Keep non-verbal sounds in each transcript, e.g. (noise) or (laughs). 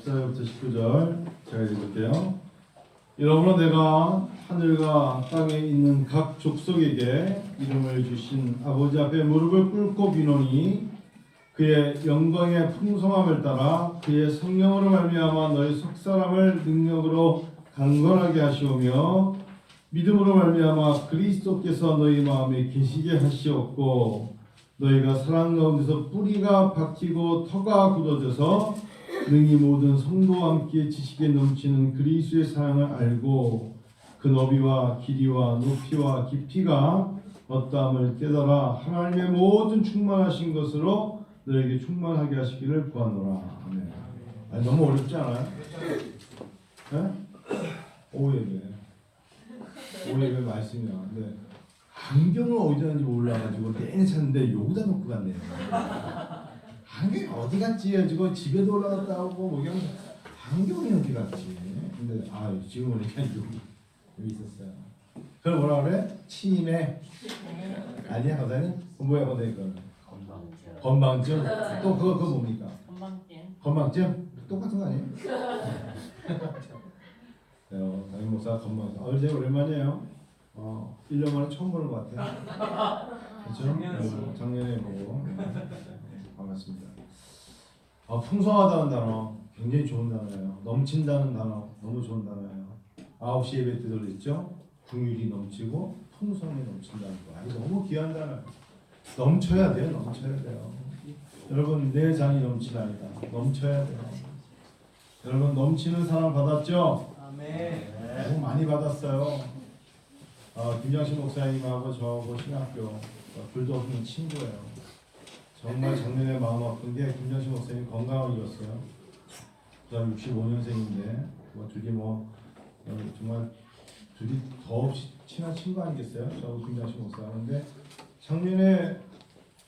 14절부터 19절 제가 읽을게요. 여러분은 내가 하늘과 땅에 있는 각 족속에게 이름을 주신 아버지 앞에 무릎을 꿇고 비노니 그의 영광의 풍성함을 따라 그의 성령으로 말미암아 너희 속사람을 능력으로 강건하게 하시오며 믿음으로 말미암아 그리스도께서 너희 마음에 계시게 하시옵고 너희가 사랑 가운데서 뿌리가 박히고 터가 굳어져서 능히 모든 성도와 함께 지식에 넘치는 그리스도의 사랑을 알고 그 너비와 길이와 높이와 깊이가 어떠함을 깨달아 하나님의 모든 충만하신 것으로 너에게 충만하게 하시기를 구하노라. 아멘. 아니, 너무 어렵지 않아요? 네? 오예배. 오예배 말씀이야. 근데 안경을 어디다 놨는지 몰라가지고 내내 찾는데 여기다 놓고 갔네요. 안경이 어디 갔지? 해가지고 집에도 올라갔다 오고 뭐 이러면서 안경이 어디 갔지? 근데 아 지금 보니까 여기 여기 있었어요. 그걸 뭐라 그래? 치매 아니야 거다니? 뭐야 거다니 거 건망증 또 그거 그거 뭡니까? 건망증. 건망증 똑같은 거 아니에요? (laughs) 네, 어, 담임 목사 건망증. 어제 오랜만이에요. 어, 1년 만에 처음 보는 것 같아요. (laughs) 그렇죠? 네, 작년에 보고 네, 반갑습니다. 아, 풍성하다는 단어 굉장히 좋은 단어예요. 넘친다는 단어 너무 좋은 단어예요. 9시 예배 때 들었죠? 궁율이 넘치고 풍성이 넘친다는 거. 아니 너무 귀한 단어예요. 넘쳐야 돼요. 넘쳐야 돼요. 여러분 내 잔이 넘치다니다. 넘쳐야 돼요. 여러분 넘치는 사랑 받았죠? 아멘. 너무 많이 받았어요. 어, 김장신 목사님하고 저하고 신학교 어, 둘도 없는 친구예요. 정말 작년에 마음 아픈 게 김장신 목사님 건강을 잃었어요. 그다음 65년생인데 뭐 둘이 뭐 어, 정말 둘이 더없이 친한 친구 아니겠어요? 저하고 김장신 목사. 근데 작년에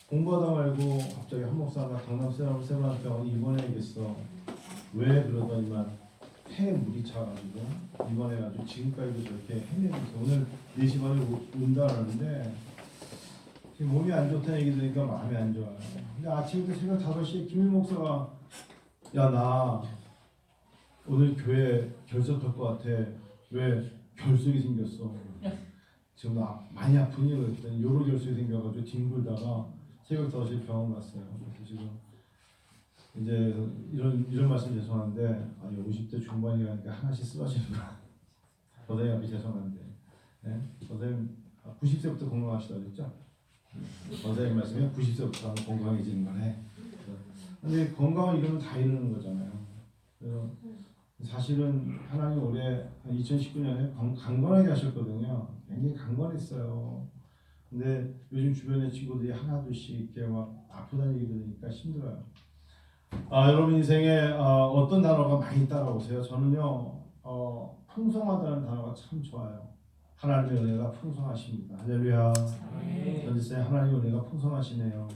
공부하다 말고 갑자기 한 목사가 강남 세라람 세라람 병원 입원해야겠어. 왜 그러더니만 폐에 물이 차가지고 입원해가지고 지금까지도 저렇게 있어. 오늘 4시 반에 오- 온다는데 지금 몸이 안 좋다는 얘기 들으니까 마음이 안 좋아요. 근데 아침부터 새벽 5시에 김일 목사가 야 나 오늘 교회 결석할 것 같아. 왜 결석이 생겼어? 지금 나 많이 아프니? 그랬더니 요로 결석이 생겨가지고 뒹굴다가 새벽 5시에 병원 갔어요. 그래서 지금 이제 이런 이런 말씀 죄송한데 아니 50대 중반이라니까 하나씩 쓰러지는구나. 선생님 앞에 죄송한데, 네? 선생님 90세부터 건강하시다 그랬죠? 선생님 말씀에 90세부터 건강해지는 거네. 근데 건강을 잃으면 다 잃는 거잖아요. 사실은 하나님 올해 2019년에 강건하게 하셨거든요. 굉장히 강건했어요. 근데 요즘 주변의 친구들이 하나둘씩 이렇게 막 아프다는 얘기 들으니까 힘들어요. 아, 여러분 인생에 어, 떤 단어가 많이 따라오세요? 저는요, 어, 풍성하다는 단어가 참 좋아요. 하나님의 은혜가 풍성하십니다. 할렐루야. 전지세 하나님의 은혜가 풍성하시네요.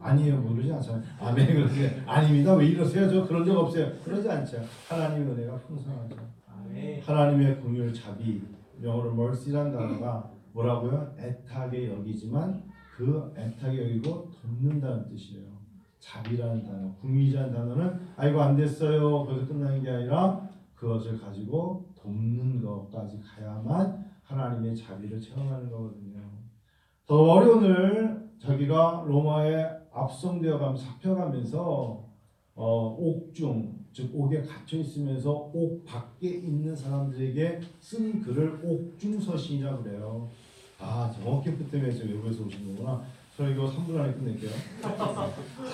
아니에요, 모르지 않잖아요. 아멘, 그러지. 아닙니다. 왜 이러세요? 저 그런 적 없어요. 그러지 않죠. 하나님의 은혜가 풍성하죠. 아멘. 하나님의 공유를 자비, 영어로 mercy란 단어가 뭐라고요? 애타게 여기지만 그 애타게 여기고 돕는다는 뜻이에요. 자비라는 단어, 궁유이라는 단어는 아이고 안 됐어요. 거기서 끝나는 게 아니라 그것을 가지고 돕는 것까지 가야만 하나님의 자비를 체험하는 거거든요. 더 어려운을 자기가 로마에 압송되어 가면 잡혀가면서 어, 옥중 즉 옥에 갇혀 있으면서 옥 밖에 있는 사람들에게 쓴 글을 옥중서신이라 그래요. 아, 저 캠프 때문에 저 외부에서 오신 거구나. 설교 3분 안에 끝낼게요.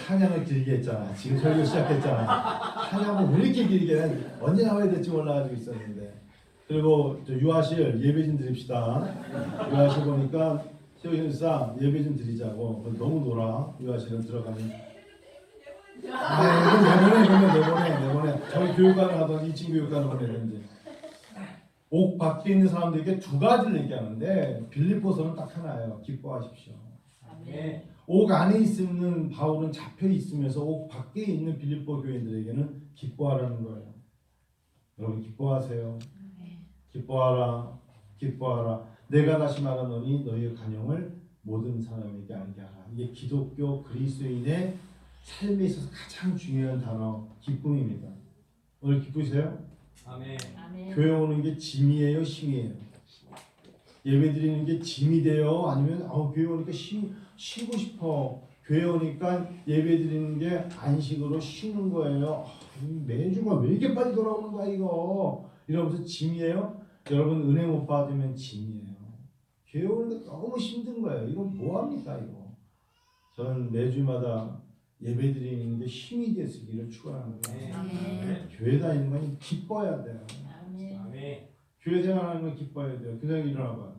찬양을 길게 했잖아. 지금 설교 시작했잖아. 찬양을 왜 이렇게 길게 해? 언제 나와야 될지 몰라가지고 있었는데. 그리고 저 유아실 예배 좀 드립시다. 유아실 보니까 세우신사 예배 좀 드리자고. 너무 놀아. 유아실은 들어가면. 아, 이거 내보내, 그러면 내보내, 내보내. 저희 교육관을 하던 2층 교육관을 보내는지. 옥 밖에 있는 사람들에게 두 가지를 얘기하는데 빌립보서는 딱 하나예요. 기뻐하십시오. 옥 안에 있는 바울은 잡혀 있으면서 옥 밖에 있는 빌립보 교인들에게는 기뻐하라는 거예요. 여러분 기뻐하세요. 기뻐하라, 기뻐하라. 내가 다시 말하노니 너희의 간영을 모든 사람에게 알게 하라. 이게 기독교 그리스도인의 삶에 있어서 가장 중요한 단어 기쁨입니다. 오늘 기쁘세요? 아멘. 아멘. 교회 오는 게 짐이에요, 힘이에요? 예배 드리는 게 짐이 돼요? 아니면 아우 교회 오니까 쉬, 쉬고 싶어. 교회 오니까 예배 드리는 게 안식으로 쉬는 거예요. 아, 이 매주가 왜 이렇게 빨리 돌아오는 거야 이거? 이러면서 짐이에요? 여러분 은혜 못 받으면 짐이에요. 교회 오는 게 너무 힘든 거예요. 이건 뭐 합니까 이거? 저는 매주마다 예배 드리는 게 힘이 됐기를 축원합니다. 아멘. 교회 다니는 건 기뻐야 돼요. 아멘. 교회 생활하는 건 기뻐야 돼요. 그냥 일어나봐.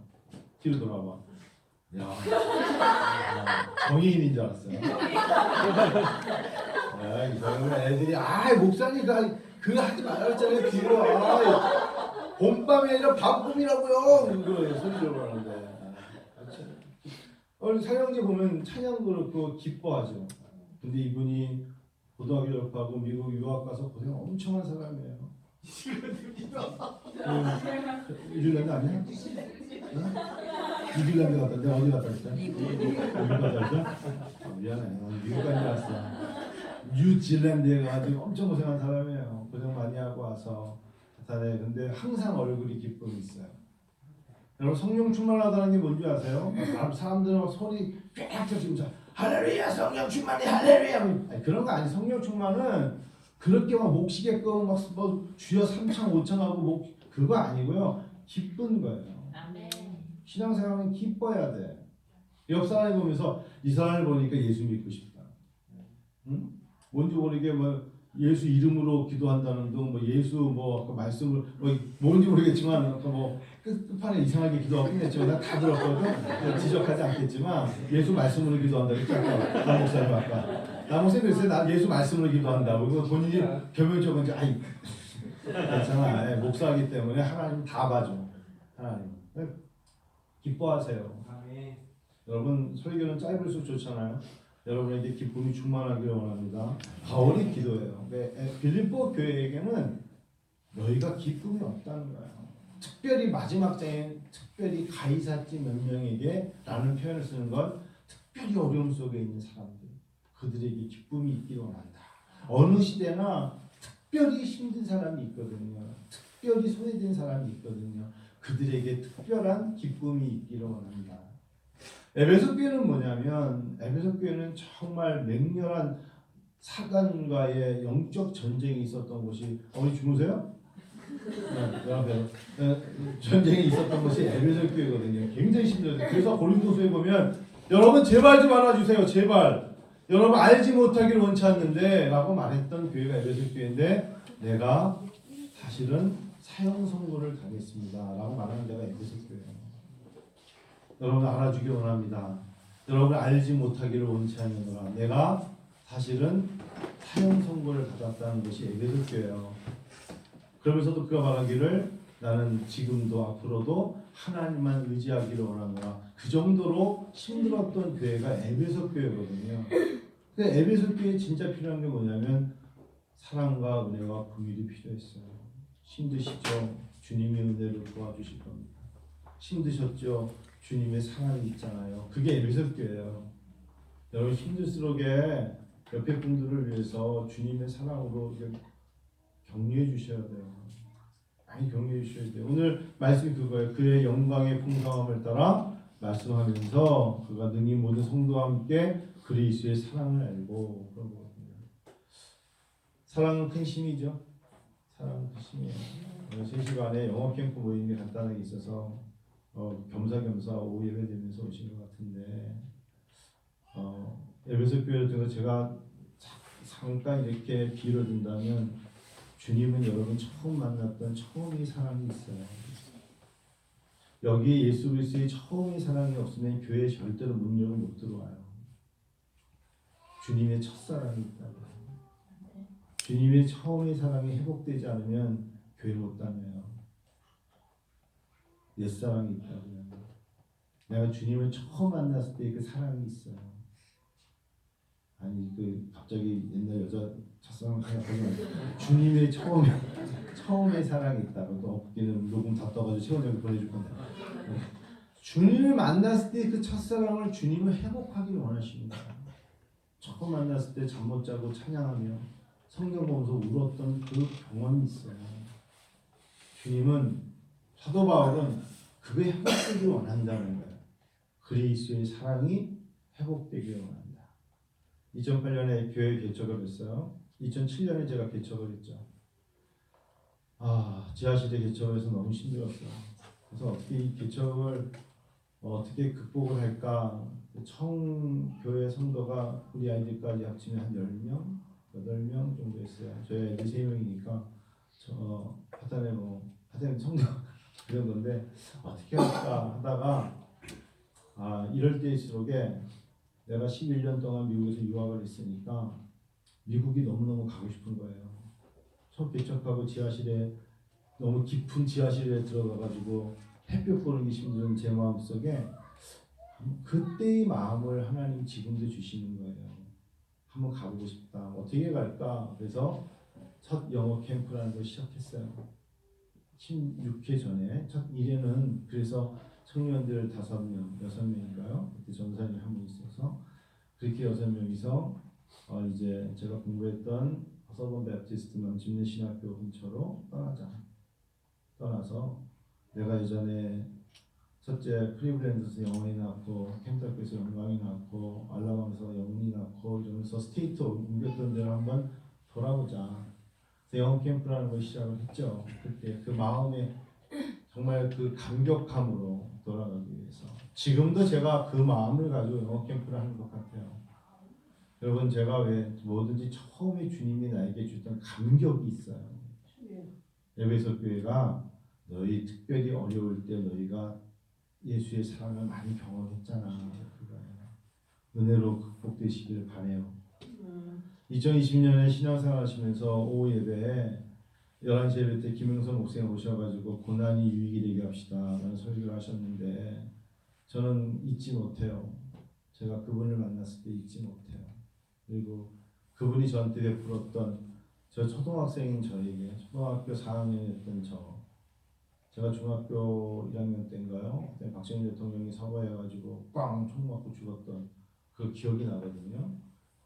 뒤로 돌아봐. 야, (laughs) 정의인인 줄 알았어요. 야, 이 사람은 애들이 아 목사니까 그거 하지 말았잖아요. 뒤로 와. 봄밤이 아니라 밤꿈이라고요. 그거 소리 들어보는데. 오늘 사형제 보면 찬양 그렇고 기뻐하죠. 근데 이분이 고등학교 졸업하고 미국 유학 가서 고생 엄청 한 사람이에요. (laughs) 그, 뉴질랜드 아니야? 응? 뉴질랜드 갔다 내가 어디 갔다 했어? 미국 갔다? 아, 미안해 난 미국까지 갔어 뉴질랜드에 가가지고 엄청 고생한 사람이에요 고생 많이 하고 와서 다네 근데 항상 얼굴이 기쁨이 있어요 여러분 성령 충만하다는 게 뭔지 아세요? 사람- 사람들은 막 소리 쫙 쳐지면서 할렐루야 성령 충만해 할렐루야 아니, 그런 거 아니 성령 충만은 그렇게 막 목시게끔 막뭐 주여 삼창 오창하고 목 그거 아니고요 기쁜 거예요. 아멘. 신앙생활은 기뻐야 돼. 옆 사람을 보면서 이 사람을 보니까 예수 믿고 싶다. 응? 뭔지 모르게 뭐 예수 이름으로 기도한다는 등, 뭐 예수 뭐 아까 말씀을 뭐 뭔지 모르겠지만 아까 뭐 끝, 끝판에 이상하게 기도하고 끝냈지만 난다 들었거든. 지적하지 않겠지만 예수 말씀으로 기도한다. 그랬지 아까 남 목사님 아까 남 목사님 그랬어요. 나 예수 말씀으로 기도한다고. 그거 본인이 변명적은 이제 아이 괜찮아. 예, 목사하기 때문에 하나님 다 봐줘. 하나님. 예, 기뻐하세요. 여러분 설교는 짧을수록 좋잖아요. 여러분에게 기쁨이 충만하기를 원합니다. 바울이 기도해요. 네, 에, 빌립보 교회에게는 너희가 기쁨이 없다는 거예요. 특별히 마지막 장에 특별히 가이사지 몇 명에게 라는 표현을 쓰는 건 특별히 어려움 속에 있는 사람들 그들에게 기쁨이 있기를 원한다. 어느 시대나 특별히 힘든 사람이 있거든요. 특별히 소외된 사람이 있거든요. 그들에게 특별한 기쁨이 있기를 원합니다. 에베소 교회는 뭐냐면 에베소 교회는 정말 맹렬한 사단과의 영적 전쟁이 있었던 곳이 어머니 주무세요? 네, 그 앞에 네, 전쟁이 있었던 곳이 에베소 교회거든요. 굉장히 힘들어요. 그래서 고린도서에 보면 여러분 제발 좀 알아주세요. 제발 여러분 알지 못하기를 원치 않는데 라고 말했던 교회가 에베소 교회인데 내가 사실은 사형 선고를 당했습니다 라고 말하는 데가 에베소 교회예요. 여러분 알아주기 원합니다. 여러분 알지 못하기를 원치 않는구나. 내가 사실은 사형 선고를 받았다는 것이 에베소 교회예요. 그러면서도 그가 말하기를 나는 지금도 앞으로도 하나님만 의지하기를 원하노라. 그 정도로 힘들었던 교회가 에베소 교회거든요. 근데 에베소 교회에 진짜 필요한 게 뭐냐면 사랑과 은혜와 긍휼이 필요했어요. 힘드시죠? 주님이 은혜로 도와주실 겁니다. 힘드셨죠? 주님의 사랑이 있잖아요. 그게 에베소 교회예요. 여러분 힘들수록에 옆에 분들을 위해서 주님의 사랑으로 격려해 주셔야 돼요. 많이 격려해 주셔야 돼요. 오늘 말씀이 그거예요. 그의 영광의 풍성함을 따라 말씀하면서 그가 능히 모든 성도와 함께 그리스도의 사랑을 알고 그런 거거든요. 사랑은 큰 힘이죠. 사랑은 큰 힘이에요. 오늘 3시간에 영어 캠프 모임이 간단하게 있어서 어, 겸사겸사 오후 예배 드리면서 오신 것 같은데 어, 에베소 교회를 통해서 제가 자- 잠깐 이렇게 비유를 든다면 주님은 여러분 처음 만났던 처음의 사랑이 있어요. 여기 예수 그리스도의 처음의 사랑이 없으면 교회 절대로 문 열고 못 들어와요. 주님의 첫사랑이 있다고. 주님의 처음의 사랑이 회복되지 않으면 교회 못 다녀요. 옛사랑이 있다고요. 내가 주님을 처음 만났을 때 그 사랑이 있어요. 아니 그 갑자기 옛날 여자 첫사랑 생각하면 주님의 처음 처음의 사랑이 있다고 또 엎기는 녹음 다 떠가지고 최원장이 보내줄 건데 주님을 만났을 때 그 첫사랑을 주님을 회복하기를 원하십니다. 처음 만났을 때 잠 못 자고 찬양하며 성경 보면서 울었던 그 경험이 있어요. 주님은 사도 바울은 그게 회복되기 원한다는 거예요. 그리스도의 사랑이 회복되기 원한다. 2008년에 교회 개척을 했어요. 2007년에 제가 개척을 했죠. 아, 지하실에 개척을 해서 너무 힘들었어요. 그래서 어떻게 이 개척을 어떻게 극복을 할까? 청교회 성도가 우리 아이들까지 합치면 한 10명, 8명 정도 있어요. 저희 아이들 3명이니까 저 하단에 뭐 하단 성도 그런 건데 어떻게 할까 하다가 아 이럴 때일수록에 내가 11년 동안 미국에서 유학을 했으니까 미국이 너무너무 가고 싶은 거예요. 첫 개척하고 지하실에 너무 깊은 지하실에 들어가가지고 햇볕 보는 게 힘든 제 마음 속에 그때의 마음을 하나님 지금도 주시는 거예요. 한번 가보고 싶다. 어떻게 갈까? 그래서 첫 영어 캠프라는 걸 시작했어요. 16회 전에 첫 1회는 그래서 청년들 다섯 명, 여섯 명인가요? 그때 전사님 한 분 있어서 그렇게 여섯 명이서 어 이제 제가 공부했던 서번 베프티스트 남집내 신학교 근처로 떠나자. 떠나서 내가 예전에 첫째 프리블랜드에서 영원히 낳고 켄터키에서 영광이 낳고 알라바마에서 영훈이 낳고 이러면서 스테이트 옮겼던 데를 한번 돌아보자. 영어 캠프라는 걸 시작을 했죠. 그때 그 마음에 정말 그 감격함으로 돌아가기 위해서. 지금도 제가 그 마음을 가지고 영어 캠프를 하는 것 같아요. 여러분 제가 왜 뭐든지 처음에 주님이 나에게 주던 감격이 있어요. 에베소 교회가 너희 특별히 어려울 때 너희가 예수의 사랑을 많이 경험했잖아. 그거예요. 은혜로 극복되시기를 바래요. 2020년에 신앙생활 하시면서 오후 예배에 11시 예배 때 김영선 목사님 오셔가지고 고난이 유익이 되게 합시다 라는 설교를 하셨는데 저는 잊지 못해요. 제가 그분을 만났을 때 잊지 못해요. 그리고 그분이 저한테 베풀었던 저 초등학생인 저에게 초등학교 4학년이었던 저 제가 중학교 1학년 때인가요? 그때 박정희 대통령이 서거해가지고 꽝총 맞고 죽었던 그 기억이 나거든요.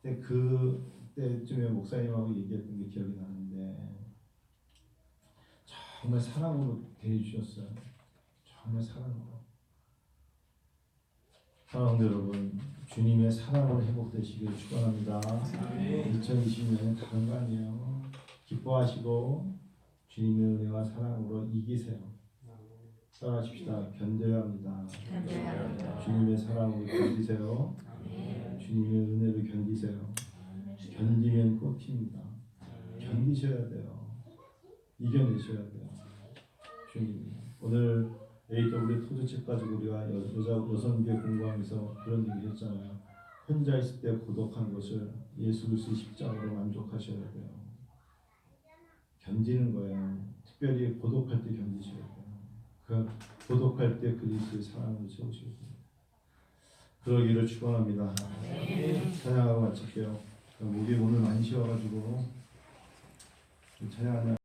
근데 그 때쯤에 목사님하고 얘기했던 게 기억이 나는데 정말 사랑으로 대해주셨어요. 정말 사랑으로. 사랑하는 여러분, 주님의 사랑으로 회복되시기를 축원합니다. 2020년은 다른 거 아니에요. 기뻐하시고 주님의 은혜와 사랑으로 이기세요. 따라하십시다. 견뎌야 합니다. 견뎌야 합니다. 주님의 사랑으로 견디세요. 주님의 은혜로 견디세요. 견디면 꽃입니다. 견디셔야 돼요. 이겨내셔야 돼요. 주님 오늘 AW 토주책 가지고 우리가 여, 여자 여성교회 공부하면서 그런 얘기 했잖아요. 혼자 있을 때 고독한 것을 예수 그리스도 십자가로 만족하셔야 돼요. 견디는 거예요. 특별히 고독할 때 견디셔야 돼요. 그 고독할 때 그리스도의 사랑을 채우셔야 돼요. 그러기를 축원합니다. 찬양하고 마칠게요. 우리 오늘 많이 쉬어가지고 찬양하는